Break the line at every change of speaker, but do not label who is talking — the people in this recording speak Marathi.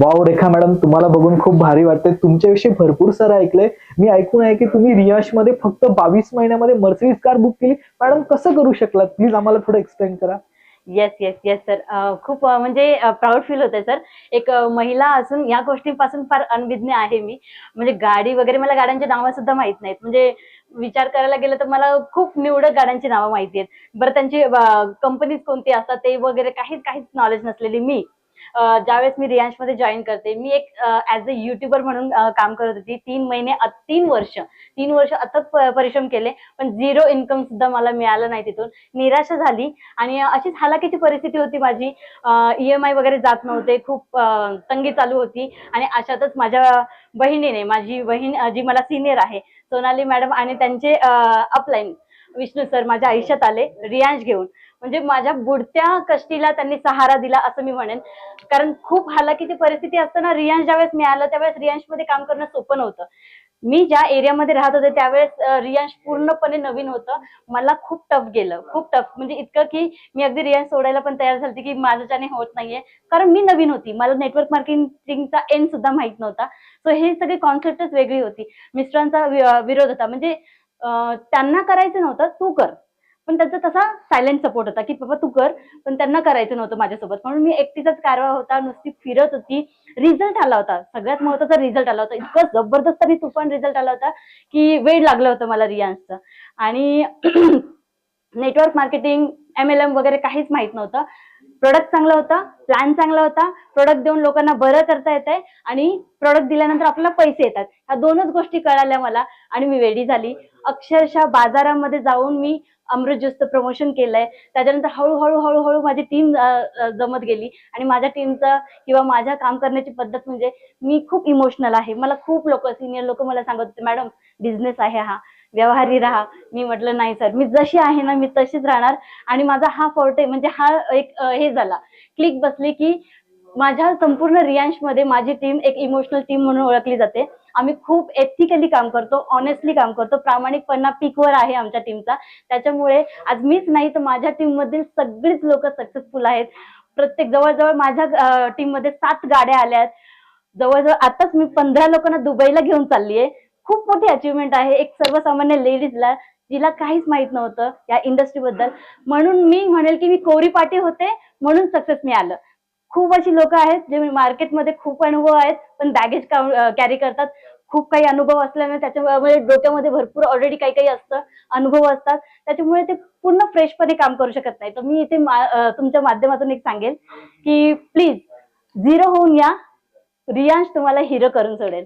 वाव रेखा मॅडम तुम्हाला बघून खूप भारी वाटते तुमच्याविषयी भरपूर सारं ऐकलंय. मी ऐकून आहे की तुम्ही रियाशमध्ये फक्त बावीस महिन्यामध्ये मर्सिडीज कार बुक केली. मॅडम कसं करू शकलात? प्लीज आम्हाला थोडं एक्सप्लेन करा.
येस येस येस सर खूप म्हणजे प्राऊड फील होतंय सर एक महिला असून या गोष्टींपासून फार अनभिज्ञ आहे मी. म्हणजे गाडी वगैरे मला गाड्यांची नावं सुद्धा माहीत नाहीत. म्हणजे विचार करायला गेलं तर मला खूप निवडक गाड्यांची नावं माहिती आहेत. बरं त्यांची कंपनीज कोणती असतात ते वगैरे काहीच काहीच नॉलेज नसलेली मी. ज्यावेळेस मी रियांशमध्ये जॉईन करते मी एक ऍज अ युट्यूबर म्हणून काम करत होती. तीन महिने तीन वर्ष तीन वर्ष अथक परिश्रम केले पण झिरो इन्कम सुद्धा मला मिळालं नाही तिथून. निराशा झाली आणि अशीच हालाकीची परिस्थिती होती माझी. ई एम आय वगैरे जात नव्हते खूप तंगी चालू होती आणि अशातच माझ्या बहिणीने माझी बहीण जी मला सिनियर आहे सोनाली मॅडम आणि त्यांचे अपलाईन विष्णू सर माझ्या आयुष्यात आले रियांश घेऊन. म्हणजे माझ्या बुडत्या कष्टीला त्यांनी सहारा दिला असं मी म्हणेन. कारण खूप हालाकीची परिस्थिती असताना रियांश ज्यावेळेस मिळालं त्यावेळेस रियांशमध्ये काम करणं सोपं नव्हतं. मी ज्या एरियामध्ये राहत होते त्यावेळेस रियांश पूर्णपणे नवीन होतं. मला खूप टफ गेलं. खूप टफ म्हणजे इतकं की मी अगदी रियांश सोडायला पण तयार झाली की माझ्याच्याने होत नाहीये. कारण मी नवीन होती. मला नेटवर्क मार्केटिंगचा एंड सुद्धा माहीत नव्हता. सो हे सगळी कॉन्सेप्टच वेगळी होती. मिस्टरांचा विरोध होता. म्हणजे त्यांना करायचं नव्हतं. तू कर. पण त्याचा तसा सायलेंट सपोर्ट होता की बाबा तू कर. पण त्यांना करायचं नव्हतं माझ्यासोबत. म्हणून मी एकटीचाच कारवा होता नुसती फिरत होती. रिझल्ट आला होता. सगळ्यात महत्त्वाचा रिझल्ट आला होता. इतकं जबरदस्त आणि तुफान रिझल्ट आला होता की वेळ लागला होता मला रियांसचं आणि network marketing M L M वगैरे काहीच माहीत नव्हतं. प्रोडक्ट चांगला होता प्लॅन चांगला होता. प्रोडक्ट देऊन लोकांना बरं करता येत आहे आणि प्रोडक्ट दिल्यानंतर आपल्याला पैसे येतात. ह्या दोनच गोष्टी कळाल्या मला आणि मी वेडी झाली. अक्षरशः बाजारामध्ये जाऊन मी अमृत ज्यूसचं प्रमोशन केलंय. त्याच्यानंतर हळूहळू हळूहळू माझी टीम जमत गेली आणि माझ्या टीमचं किंवा माझ्या काम करण्याची पद्धत म्हणजे मी खूप इमोशनल आहे. मला खूप लोक सिनियर लोक मला सांगत होते मॅडम बिझनेस आहे हा. व्यवहारी राहा. मी म्हटलं नाही सर मी जशी आहे ना मी तशीच राहणार. आणि माझा हा फोर्टे म्हणजे हा एक हे झाला. क्लिक बसली की माझ्या संपूर्ण रियांशमध्ये माझी टीम एक इमोशनल टीम म्हणून ओळखली जाते. आम्ही खूप एथिकली काम करतो ऑनेस्टली काम करतो. प्रामाणिकपणा पीकवर आहे आमच्या टीमचा त्याच्यामुळे आज मीच नाही तर माझ्या टीम मधील सगळीच लोक सक्सेसफुल आहेत. प्रत्येक जवळजवळ माझ्या टीममध्ये सात गाड्या आल्या आहेत जवळजवळ आताच मी पंधरा लोकांना दुबईला घेऊन चालली आहे खूप मोठी अचिव्हमेंट आहे. एक सर्वसामान्य लेडीजला जिला काहीच माहीत नव्हतं या इंडस्ट्री बद्दल. म्हणून मी म्हणेल की मी कोरी पाटी होते म्हणून सक्सेस मिळालं. खूप अशी लोक आहेत जे मार्केटमध्ये खूप अनुभव आहेत पण बॅगेज कॅरी करतात. खूप काही अनुभव असल्याने त्याच्यामुळे डोक्यामध्ये भरपूर ऑलरेडी काही काही असतं अनुभव असतात. त्याच्यामुळे ते पूर्ण फ्रेशपणे काम करू शकत नाही. तर मी इथे मा- तुमच्या माध्यमातून एक सांगेल की प्लीज झिरो होऊन या. रियांश तुम्हाला हिरो करून सोडेल.